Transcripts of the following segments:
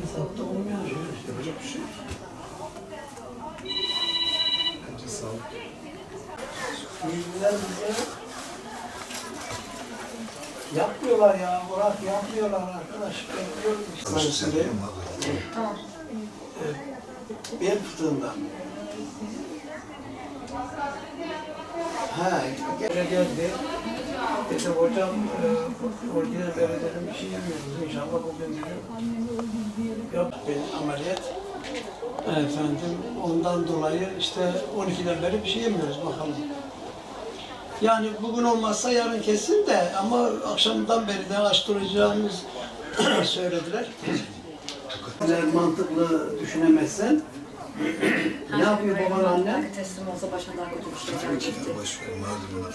Hesapta olmuyor. Yapacak bir şey yok. Bence sağlık. Bilgiler bize yapmıyorlar ya Murat yapmıyorlar arkadaş bekliyorum işte. Bel fıtığından. Ha, geldi. Dedi hocam, e, orijinal dereceden bir şey yemiyoruz inşallah bugün dedi. Yok ben ameliyat. Efendim ondan dolayı işte 12'den beri bir şey yemiyoruz bakalım. Yani bugün olmazsa yarın kesin de ama akşamdan beri de açtıracağımız söylediler. Eğer mantıklı düşünemezsen ne yapıyor baban annen? Belki teslim olsa kötü bir şey gelecekti.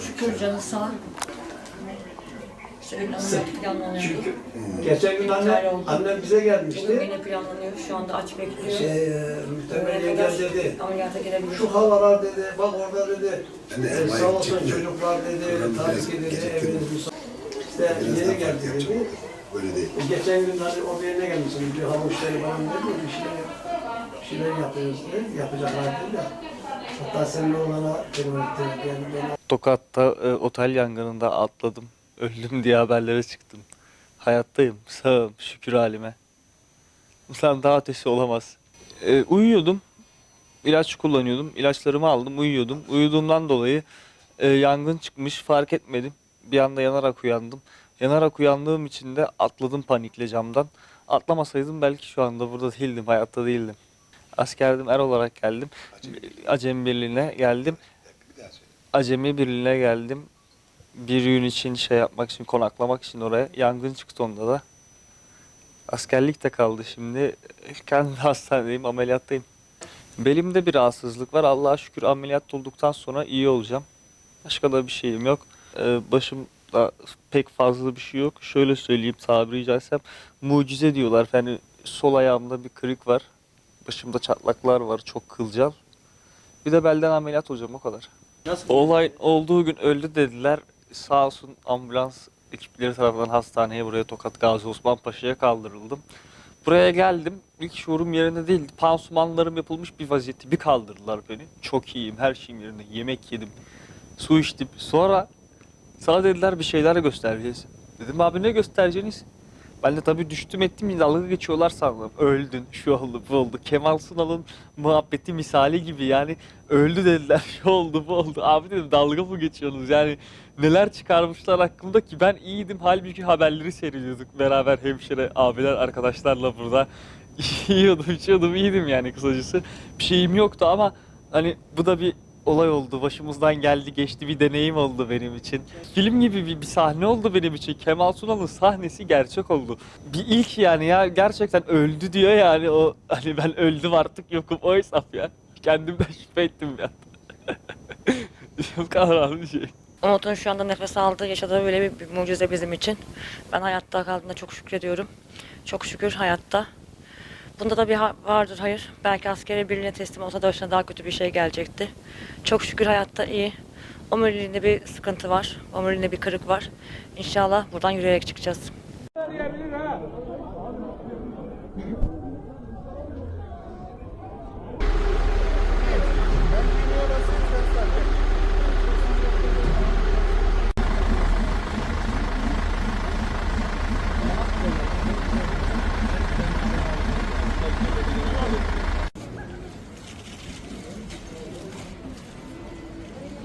Şükür canı sağ. İşte. Çünkü geçen gün anne, annem bize Bugün gelmişti. yine planlanıyor. Şu anda aç bekliyor. Şey, e, Bugüne gel dedi. ameliyata girebilir. Şu havalar dedi, bak orada dedi. Ben de e, sağ olsun çektim. çocuklar dedi, ki dedi, geciktim. eviniz müsait. İşte yeni geldi dedi. Böyle değil. E, Geçen gün hani o birine gelmişsin, bir havuçları falan dedi, bir şeyler, şeyler yapıyoruz dedi, yapacaklar dedi de. Hatta olana telefon etti, yani beni Tokat'ta e, otel yangınında atladım. Öldüm diye haberlere çıktım. Hayattayım, sağım, şükür halime. Bundan daha ötesi olamaz. E, uyuyordum. İlaç kullanıyordum. İlaçlarımı aldım, uyuyordum. Uyuduğumdan dolayı e, yangın çıkmış, fark etmedim. Bir anda yanarak uyandım. Yanarak uyandığım için de atladım panikle camdan. Atlamasaydım belki şu anda burada değildim, hayatta değildim. Askerdim, er olarak geldim. Acem Birliği'ne geldim. Acemi Birliği'ne geldim. Bir gün için şey yapmak için, konaklamak için oraya. Yangın çıktı onda da. Askerlik de kaldı şimdi. Kendi hastanedeyim, ameliyattayım. Belimde bir rahatsızlık var. Allah'a şükür ameliyat olduktan sonra iyi olacağım. Başka da bir şeyim yok. Ee, başımda pek fazla bir şey yok. Şöyle söyleyeyim tabiri caizse. Mucize diyorlar. Yani sol ayağımda bir kırık var. Başımda çatlaklar var. Çok kılcal. Bir de belden ameliyat olacağım o kadar. Olay olduğu gün öldü dediler. Sağ olsun ambulans ekipleri tarafından hastaneye buraya Tokat Gazi Osman Paşa'ya kaldırıldım. Buraya geldim. İlk şuurum yerinde değildi. Pansumanlarım yapılmış bir vaziyette bir kaldırdılar beni. Çok iyiyim. Her şeyim yerinde. Yemek yedim. Su içtim. Sonra sana dediler bir şeyler göstereceğiz. Dedim abi ne göstereceğiniz? Ben de tabii düştüm ettim dalga geçiyorlar sandım. Öldün, şu oldu, bu oldu. Kemal Sunal'ın muhabbeti misali gibi yani öldü dediler, şu oldu, bu oldu. Abi dedim dalga mı geçiyorsunuz yani neler çıkarmışlar hakkımda ki ben iyiydim. Halbuki haberleri seyrediyorduk beraber hemşire abiler arkadaşlarla burada. Yiyordum, içiyordum, iyiydim yani kısacası. Bir şeyim yoktu ama hani bu da bir olay oldu. Başımızdan geldi geçti bir deneyim oldu benim için. Film gibi bir, bir sahne oldu benim için. Kemal Sunal'ın sahnesi gerçek oldu. Bir ilk yani ya gerçekten öldü diyor yani o hani ben öldüm artık yokum o hesap ya. Kendimden şüphe ettim ya. Kadar az bir şey. Umut'un şu anda nefes aldığı, yaşadığı böyle bir, bir mucize bizim için. Ben hayatta kaldığına çok şükrediyorum. Çok şükür hayatta. Bunda da bir ha- vardır hayır. Belki askeri birliğine teslim olsa da başına daha kötü bir şey gelecekti. Çok şükür hayatta iyi. Omuriliğinde bir sıkıntı var. Omuriliğinde bir kırık var. İnşallah buradan yürüyerek çıkacağız.